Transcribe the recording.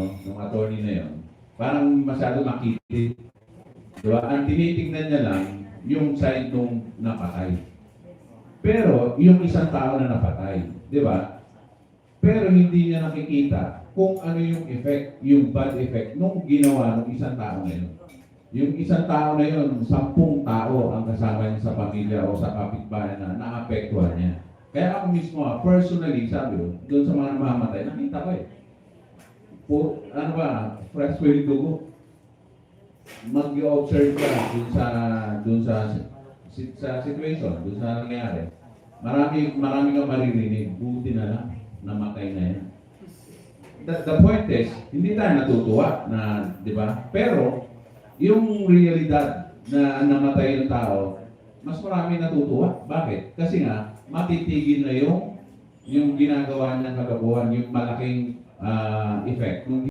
no, ng attorney na yun, parang masyado makitid. Di ba? Ang tinitingnan niya lang yung side nung napatay. Pero yung isang tao na napatay, di ba? Pero hindi niya nakikita kung ano yung effect, yung bad effect nung ginawa ng isang tao na yun. Yung isang tao na yun, sampung tao ang kasama niya sa pamilya o sa kapitbahay na naapektuhan niya. Kaya ako mismo, ah, personally, sabi ko, doon sa mga namamatay, nakita ko eh. Puro, ano ba, fresh will dugo. Mag-observe ka dun sa, dun sa, sa situation, dun sa nangyari. Marami, marami kang maririnig, buti na lang, namatay na yan. The, the point is, hindi tayo natutuwa na, di ba? Pero, yung realidad na namatay yung tao, mas marami natutuwa. Bakit? Kasi nga, matitigil na yung yung ginagawa niyang kagabuhan, yung malaking ah, effect.